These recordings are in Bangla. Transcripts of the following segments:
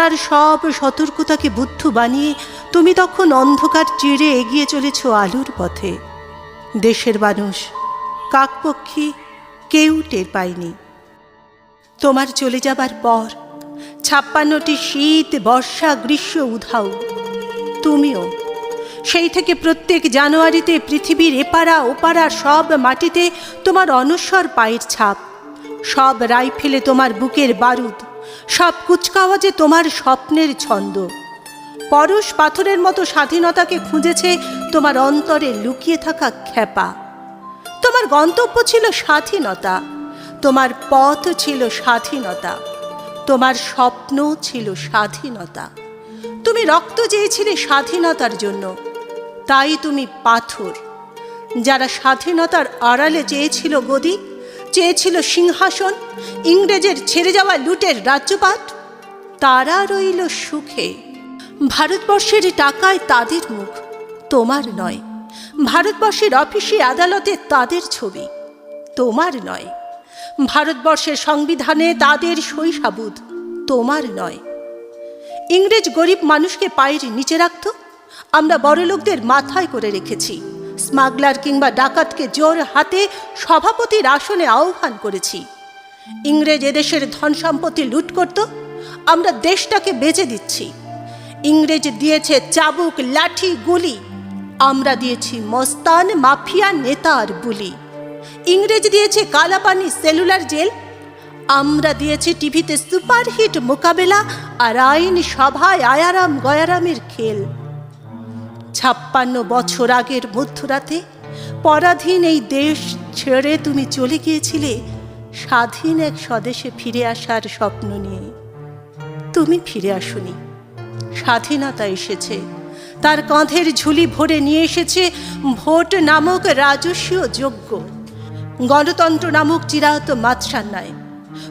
তার সব সতর্কতাকে বুদ্ধ বানিয়ে তুমি তখন অন্ধকার চিড়ে এগিয়ে চলেছ আলুর পথে। দেশের মানুষ, কাকপক্ষী, কেউ টের পায়নি। তোমার চলে যাবার পর ছাপ্পান্নটি শীত, বর্ষা, গ্রীষ্ম উধাও। তুমিও, সেই থেকে প্রত্যেক জানুয়ারিতে পৃথিবীর এপাড়া ওপাড়া সব মাটিতে তোমার অনস্বর পায়ের ছাপ, সব রাইফেলে তোমার বুকের বারুদ। সব কুচকাওয়াজে তোমার স্বপ্নের ছন্দ। পরশ পাথরের মতো স্বাধীনতাকে খুঁজেছে তোমার অন্তরে লুকিয়ে থাকা খ্যাপা। তোমার গন্তব্য ছিল স্বাধীনতা, তোমার পথ ছিল স্বাধীনতা, তোমার স্বপ্ন ছিল স্বাধীনতা। তুমি রক্ত চেয়েছিলে স্বাধীনতার জন্য, তাই তুমি পাথর, যারা স্বাধীনতার আড়ালে চেয়েছিল গদি চেয়েছিল সিংহাসন, ইংরেজের ছেড়ে যাওয়া লুটের রাজ্যপাট, তারা রইল সুখে। ভারতবর্ষের টাকায় তাদের মুখ, তোমার নয়। ভারতবর্ষের অফিসে আদালতে তাদের ছবি, তোমার নয়। ভারতবর্ষের সংবিধানে তাদের শৈশাবুদ, তোমার নয়। ইংরেজ গরিব মানুষকে পায়ের নিচে রাখত, আমরা বড়লোকদের মাথায় করে রেখেছি। স্মাগলার কিংবা ডাকাতকে জোর হাতে সভাপতির আসনে আহ্বান করেছি। ইংরেজ এদেশের ধন সম্পত্তি লুট করত, আমরা দেশটাকে বেচে দিচ্ছি। ইংরেজ দিয়েছে চাবুক, লাঠি, গুলি, আমরা দিয়েছি মস্তান মাফিয়া নেতার বুলি। ইংরেজ দিয়েছে কালাপানি সেলুলার জেল, আমরা দিয়েছি টিভিতে সুপারহিট মোকাবেলা আর আইন সভায় আয়ারাম গয়ারামের খেল। ছাপ্পান্ন বছর আগের মধ্যরাতে, পরাধীন এই দেশ ছেড়ে তুমি চলে গিয়েছিলে স্বাধীন এক স্বদেশে ফিরে আসার স্বপ্ন নিয়ে। তুমি ফিরে আসনি। স্বাধীনতা এসেছে। তার কাঁধের ঝুলি ভরে নিয়ে এসেছে ভোট নামক রাজস্বীয় যোগ্য গণতন্ত্র নামক চিরায়ত মাতসান্নায়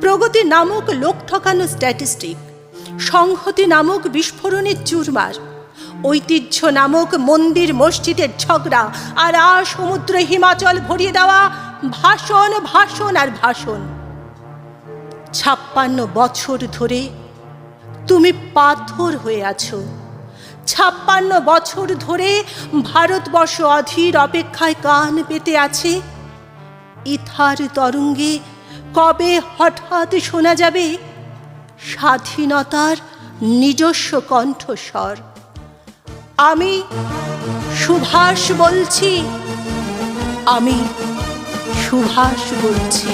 প্রগতি নামক লোক ঠকানো স্ট্যাটিস্টিক সংহতি নামক বিস্ফোরণের চুরমার। ঐতিহ্য নামক মন্দির মসজিদের ঝগড়া আর আর সমুদ্র হিমাচল ভরিয়ে দেওয়া ভাষণ ভাষণ আর ভাষণ। ছাপ্পান্ন বছর ধরে তুমি পাথর হয়ে আছো। ছাপ্পান্ন বছর ধরে ভারতবর্ষ অধীর অপেক্ষায় কান পেতে আছে। ইথার তরঙ্গে কবে হঠাৎ শোনা যাবে? স্বাধীনতার নিজস্ব কণ্ঠস্বর। আমি সুভাষ বলছি। আমি সুভাষ বলছি।